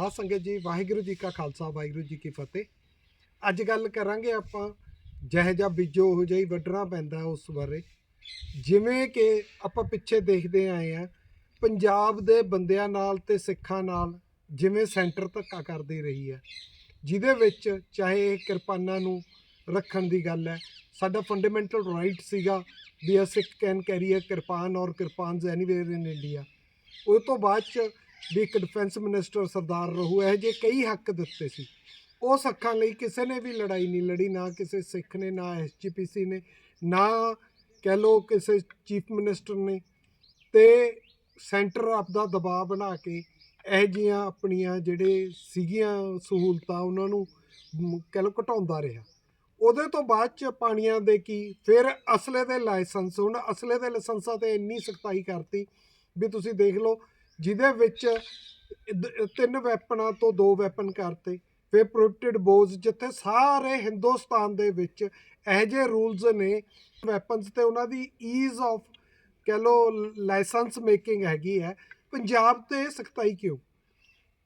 ਸਾਧ ਸੰਗਤ ਜੀ, ਵਾਹਿਗੁਰੂ ਜੀ ਕਾ ਖਾਲਸਾ, ਵਾਹਿਗੁਰੂ ਜੀ ਕੀ ਫਤਿਹ। ਅੱਜ ਗੱਲ ਕਰਾਂਗੇ ਆਪਾਂ ਜਿਹੋ ਜਿਹਾ ਬੀਜੋ ਉਹ ਜਿਹਾ ਹੀ ਵੱਢਣਾ ਪੈਂਦਾ ਉਸ ਬਾਰੇ। ਜਿਵੇਂ ਕਿ ਆਪਾਂ ਪਿੱਛੇ ਦੇਖਦੇ ਆਏ ਆ ਪੰਜਾਬ ਦੇ ਬੰਦਿਆਂ ਨਾਲ ਤੇ ਸਿੱਖਾਂ ਨਾਲ ਜਿਵੇਂ ਸੈਂਟਰ ਧੱਕਾ ਕਰਦੀ ਰਹੀ ਹੈ। ਜਿਹਦੇ ਵਿੱਚ ਚਾਹੇ ਇਹ ਕਿਰਪਾਨਾਂ ਨੂੰ ਰੱਖਣ ਦੀ ਗੱਲ ਹੈ, ਸਾਡਾ ਫੰਡਾਮੈਂਟਲ ਰਾਈਟ ਸੀਗਾ ਵੀ ਅਸੀਂ can carry a kirpan or kirpans anywhere in India ਉਹ ਤੋਂ ਬਾਅਦ ਚ ਵੀ ਇੱਕ ਡਿਫੈਂਸ ਮਿਨਿਸਟਰ ਸਰਦਾਰ ਰਹੂ, ਇਹ ਜੇ ਕਈ ਹੱਕ ਦਿੱਤੇ ਸੀ। ਉਸ ਹੱਕਾਂ ਲਈ ਕਿਸੇ ਨੇ ਵੀ ਲੜਾਈ ਨਹੀਂ ਲੜੀ, ਨਾ ਕਿਸੇ ਸਿੱਖ ਨੇ, ਨਾ ਐਸਜੀਪੀਸੀ ਨੇ, ਨਾ ਕਹਿ ਲੋ ਕਿਸੇ ਚੀਫ ਮਿਨਿਸਟਰ ਨੇ। ਤੇ ਸੈਂਟਰ ਆਪਦਾ ਦਬਾਅ ਬਣਾ ਕੇ ਇਹ ਜੀਆਂ ਆਪਣੀਆਂ ਜਿਹੜੇ ਸੀਗੀਆਂ ਸਹੂਲਤਾਂ ਉਹਨਾਂ ਨੂੰ ਕਹਿ ਲੋ ਘਟਾਉਂਦਾ ਰਿਹਾ। ਉਹਦੇ ਤੋਂ ਬਾਅਦ ਚ ਪਾਣੀਆਂ ਦੇ ਕੀ, ਫਿਰ ਅਸਲੇ ਦੇ ਲਾਇਸੈਂਸ, ਹੁਣ ਅਸਲੇ ਦੇ ਲਾਇਸੈਂਸਾਂ ਤੇ ਇੰਨੀ ਸਖਤਾਈ ਕਰਤੀ ਵੀ ਤੁਸੀਂ ਦੇਖ ਲਓ ਜਿਹਦੇ ਵਿੱਚ ਤਿੰਨ ਵੈਪਨਾਂ ਤੋਂ ਦੋ ਵੈਪਨ ਕਰਤੇ। ਫਿਰ ਪ੍ਰੋਟੈਕਟਡ ਬੋਜ਼ ਜਿੱਥੇ ਸਾਰੇ ਹਿੰਦੁਸਤਾਨ ਦੇ ਵਿੱਚ ਇਹੋ ਜਿਹੇ ਰੂਲਸ ਨੇ ਵੈਪਨਸ ਤੇ ਉਹਨਾਂ ਦੀ ਈਜ਼ ਆਫ ਕਹ ਲੋ ਲਾਇਸੈਂਸ ਮੇਕਿੰਗ ਹੈਗੀ ਹੈ। ਪੰਜਾਬ ਤੇ ਸਖਤਾਈ ਕਿਉਂ?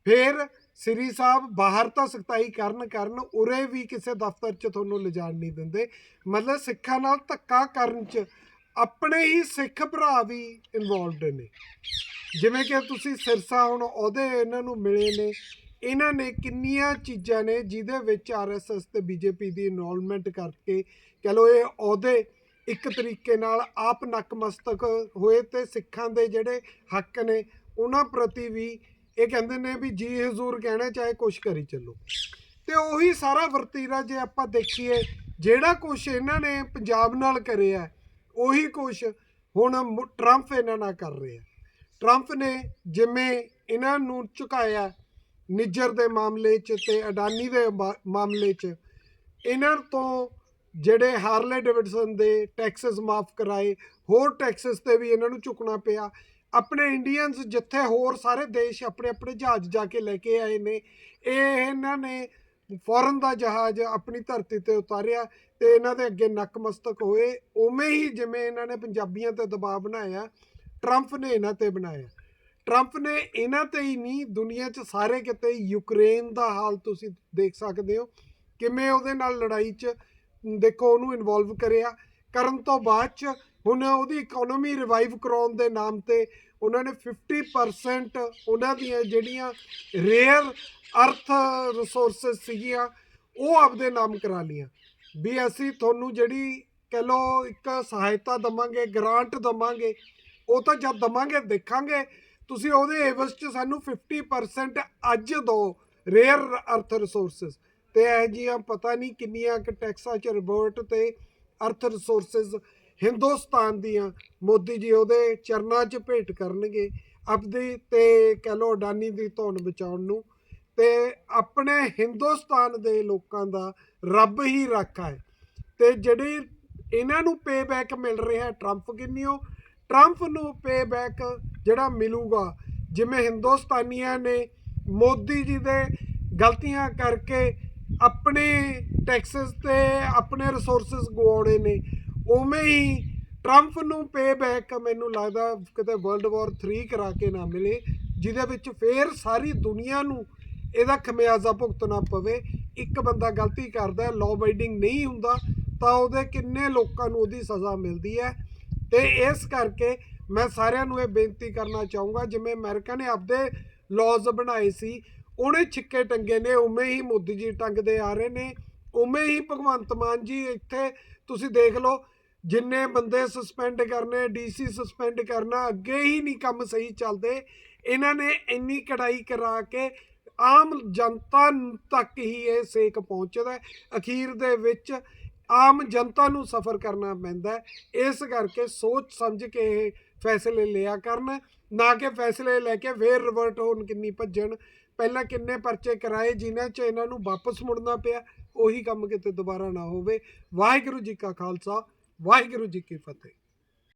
ਫਿਰ ਸ੍ਰੀ ਸਾਹਿਬ ਬਾਹਰ ਤਾਂ ਸਖਤਾਈ ਕਰਨ ਕਰਨ ਉਰੇ ਵੀ ਕਿਸੇ ਦਫ਼ਤਰ 'ਚ ਤੁਹਾਨੂੰ ਲਿਜਾਣ ਨਹੀਂ ਦਿੰਦੇ। ਮਤਲਬ ਸਿੱਖਾਂ ਨਾਲ ਧੱਕਾ ਕਰਨ 'ਚ ਆਪਣੇ ਹੀ ਸਿੱਖ ਭਰਾ ਵੀ ਇਨਵੋਲਵਡ ਨੇ। ਜਿਵੇਂ ਕਿ ਤੁਸੀਂ ਸਿਰਸਾ ਹੁਣ ਉਹਦੇ ਇਹਨਾਂ ਨੂੰ ਮਿਲੇ ਨੇ, ਇਹਨਾਂ ਨੇ ਕਿੰਨੀਆਂ ਚੀਜ਼ਾਂ ਨੇ ਜਿਹਦੇ ਵਿੱਚ ਆਰਐਸਐਸ ਤੇ ਬੀਜੇਪੀ ਦੀ ਇਨਵੋਲਵਮੈਂਟ ਕਰਕੇ, ਕਹ ਲੋ ਇਹ ਅਹੁਦੇ ਇੱਕ ਤਰੀਕੇ ਨਾਲ ਆਪ ਨਕਮਸਤਕ ਹੋਏ ਤੇ ਸਿੱਖਾਂ ਦੇ ਜਿਹੜੇ ਹੱਕ ਨੇ, ਉਹਨਾਂ ਪ੍ਰਤੀ ਵੀ ਇਹ ਕਹਿੰਦੇ ਨੇ ਵੀ ਜੀ ਹਜ਼ੂਰ ਕਹਿਣਾ ਚਾਹੇ ਕੁਛ ਕਰੀ ਚੱਲੋ। ਤੇ ਉਹੀ ਸਾਰਾ ਵਰਤੀਰਾ ਜੇ ਆਪਾਂ ਦੇਖੀਏ, ਜਿਹੜਾ ਕੁਛ ਇਹਨਾਂ ਨੇ ਪੰਜਾਬ ਨਾਲ ਕਰਿਆ, ਉਹੀ ਕੁਛ ਹੁਣ ਮੁ- ਟਰੰਪ ਇਹਨਾਂ ਨਾਲ ਕਰ ਰਿਹਾ। ਟਰੰਪ ਨੇ ਜਿਵੇਂ ਇਹਨਾਂ ਨੂੰ ਝੁਕਾਇਆ ਨਿੱਜਰ ਦੇ ਮਾਮਲੇ 'ਚ ਤੇ ਅਡਾਨੀ ਦੇ ਮਾ- ਮਾਮਲੇ 'ਚ, ਇਹਨਾਂ ਤੋਂ ਜਿਹੜੇ ਹਾਰਲੇ ਡੇਵਿਡਸਨ ਦੇ ਟੈਕਸਸ ਮਾਫ ਕਰਾਏ, ਹੋਰ ਟੈਕਸਸ ਤੇ ਵੀ ਇਹਨਾਂ ਨੂੰ ਝੁਕਣਾ ਪਿਆ। ਆਪਣੇ ਇੰਡੀਅਨਸ ਜਿੱਥੇ ਹੋਰ ਸਾਰੇ ਦੇਸ਼ ਆਪਣੇ ਆਪਣੇ ਜਹਾਜ਼ ਜਾ ਕੇ ਲੈ ਕੇ ਆਏ ਨੇ, ਇਹ ਇਹਨਾਂ ਨੇ ਫੌਰਨ ਦਾ ਜਹਾਜ਼ ਆਪਣੀ ਧਰਤੀ ਤੇ ਉਤਾਰਿਆ ਤੇ ਇਹਨਾਂ ਦੇ ਅੱਗੇ ਨਕਮਸਤਕ ਹੋਏ। ਉਵੇਂ ਹੀ ਜਿਵੇਂ ਇਹਨਾਂ ਨੇ ਪੰਜਾਬੀਆਂ ਤੇ ਦਬਾਅ ਬਣਾਇਆ ਟਰੰਪ ਨੇ ਇਹਨਾਂ ਤੇ ਬਣਾਇਆ। ਟਰੰਪ ਨੇ ਇਹਨਾਂ ਤੇ ਹੀ ਨਹੀਂ, ਦੁਨੀਆ 'ਚ ਸਾਰੇ ਕਿਤੇ ਯੂਕਰੇਨ ਦਾ ਹਾਲ ਤੁਸੀਂ ਦੇਖ ਸਕਦੇ ਹੋ। ਕਿਵੇਂ ਉਹਦੇ ਨਾਲ ਲੜਾਈ 'ਚ ਦੇਖੋ ਉਹਨੂੰ ਇਨਵੋਲਵ ਕਰਿਆ। ਕਰਨ ਤੋਂ ਬਾਅਦ 'ਚ ਹੁਣ ਉਹਦੀ ਇਕਨੋਮੀ ਰਿਵਾਈਵ ਕਰਾਉਣ ਦੇ ਨਾਮ ਤੇ ਉਹਨਾਂ ਨੇ 50% ਉਹਨਾਂ ਦੀਆਂ ਜਿਹੜੀਆਂ ਰੇਅਰ ਅਰਥ ਰਿਸੋਰਸਸ ਸੀਗੀਆਂ, ਉਹ ਆਪਦੇ ਨਾਮ ਕਰਾ ਲੀਆਂ ਵੀ ਅਸੀਂ ਤੁਹਾਨੂੰ ਜਿਹੜੀ ਕਹ ਲੋ ਇੱਕ ਸਹਾਇਤਾ ਦਵਾਂਗੇ ਗ੍ਰਾਂਟ ਦਵਾਂਗੇ ਉਹ ਤਾਂ ਜਦ ਦਵਾਂਗੇ, ਦੇਖਾਂਗੇ। ਤੁਸੀਂ ਉਹਦੇ ਏਵਸ ਚ ਸਾਨੂੰ 50% ਅੱਜ ਦੋ ਰੇਅਰ ਅਰਥ ਰਿਸੋਰਸਸ ਤੇ ਇਹ ਜੀਆਂ ਪਤਾ ਨਹੀਂ ਕਿੰਨੀਆਂ ਕਿ ਟੈਕਸਾਂ ਚ ਰਿਬੋਰਟ ਤੇ ਅਰਥ ਰਿਸੋਰਸਸ ਹਿੰਦੁਸਤਾਨ ਦੀਆਂ। ਮੋਦੀ ਜੀ ਉਹਦੇ ਚਰਨਾਂ 'ਚ ਭੇਟ ਕਰਨਗੇ ਆਪਦੀ ਤੇ ਕਹ ਲੋ ਅਡਾਨੀ ਦੀ ਧੌਣ ਬਚਾਉਣ ਨੂੰ। ਤੇ ਆਪਣੇ ਹਿੰਦੁਸਤਾਨ ਦੇ ਲੋਕਾਂ ਦਾ ਰੱਬ ਹੀ ਰਾਖਾ ਹੈ। ਤੇ ਜਿਹੜੀ ਇਹਨਾਂ ਨੂੰ ਪੇਬੈਕ ਮਿਲ ਰਿਹਾ ਟਰੰਪ ਕਿੰਨੀਓ ਟਰੰਪ ਨੂੰ ਪੇਬੈਕ ਜਿਹੜਾ ਮਿਲੂਗਾ, ਜਿਵੇਂ ਹਿੰਦੁਸਤਾਨੀਆਂ ਨੇ ਮੋਦੀ ਜੀ ਦੇ ਗਲਤੀਆਂ ਕਰਕੇ ਆਪਣੇ ਟੈਕਸਸ ਤੇ ਆਪਣੇ ਰਿਸੋਰਸਸ ਗਵਾਉਣੇ ਨੇ, ਉਵੇਂ ਹੀ ਟਰੰਪ ਨੂੰ ਪੇਬੈਕ ਮੈਨੂੰ ਲੱਗਦਾ ਕਿਤੇ ਵਰਲਡ ਵਾਰ 3 ਕਰਾ ਕੇ ਨਾ ਮਿਲੇ, ਜਿਹਦੇ ਵਿੱਚ ਫੇਰ ਸਾਰੀ ਦੁਨੀਆ ਨੂੰ ਇਹਦਾ ਖਮਿਆਜ਼ਾ ਭੁਗਤਣਾ ਪਵੇ। ਇੱਕ ਬੰਦਾ ਗਲਤੀ ਕਰਦਾ ਲਾਅ ਬਾਈਡਿੰਗ ਨਹੀਂ ਹੁੰਦਾ, ਤਾਂ ਉਹਦੇ ਕਿੰਨੇ ਲੋਕਾਂ ਨੂੰ ਉਹਦੀ ਸਜ਼ਾ ਮਿਲਦੀ ਹੈ। ਤੇ ਇਸ ਕਰਕੇ ਮੈਂ ਸਾਰਿਆਂ ਨੂੰ ਇਹ ਬੇਨਤੀ ਕਰਨਾ ਚਾਹੂੰਗਾ, ਜਿਵੇਂ ਅਮਰੀਕਾ ਨੇ ਆਪਦੇ ਲਾਜ਼ ਬਣਾਏ ਸੀ, ਉਹਨੇ ਛਿੱਕੇ ਟੰਗੇ ਨੇ, ਉਵੇਂ ਹੀ ਮੋਦੀ ਜੀ ਟੰਗਦੇ ਆ ਰਹੇ ਨੇ, ਉਵੇਂ ਹੀ ਭਗਵੰਤ ਮਾਨ ਜੀ ਇੱਥੇ, ਤੁਸੀਂ ਦੇਖ ਲਓ, ਜਿੰਨੇ ਬੰਦੇ ਸਸਪੈਂਡ ਕਰਨੇ ਡੀਸੀ ਸਸਪੈਂਡ ਕਰਨਾ, ਅੱਗੇ ਹੀ ਨਹੀਂ ਕੰਮ ਸਹੀ ਚੱਲਦੇ, ਇਹਨਾਂ ਨੇ ਇੰਨੀ ਕੜਾਈ ਕਰਾ ਕੇ ਆਮ ਜਨਤਾ ਤੱਕ ਹੀ ਇਹ ਸੇਕ ਪਹੁੰਚਦਾ ਅਖੀਰ ਦੇ ਵਿੱਚ ਆਮ ਜਨਤਾ ਨੂੰ ਸਫਰ ਕਰਨਾ ਪੈਂਦਾ ਇਸ ਕਰਕੇ ਸੋਚ ਸਮਝ ਕੇ ਇਹ ਫੈਸਲੇ ਲਿਆ ਕਰਨ, ਨਾ ਕਿ ਫੈਸਲੇ ਲੈ ਕੇ ਫੇਰ ਰਿਵਰਟ ਹੋਣ ਕਿੰਨੀ ਭੱਜਣ। ਪਹਿਲਾਂ ਕਿੰਨੇ ਪਰਚੇ ਕਰਾਏ, ਜਿਨ੍ਹਾਂ 'ਚ ਇਹਨਾਂ ਨੂੰ ਵਾਪਸ ਮੁੜਨਾ ਪਿਆ, ਉਹੀ ਕੰਮ ਕਿਤੇ ਦੁਬਾਰਾ ਨਾ ਹੋਵੇ। ਵਾਹਿਗੁਰੂ ਜੀ ਕਾ ਖਾਲਸਾ, ਵਾਹਿਗੁਰੂ ਜੀ ਕੀ ਫਤਿਹ।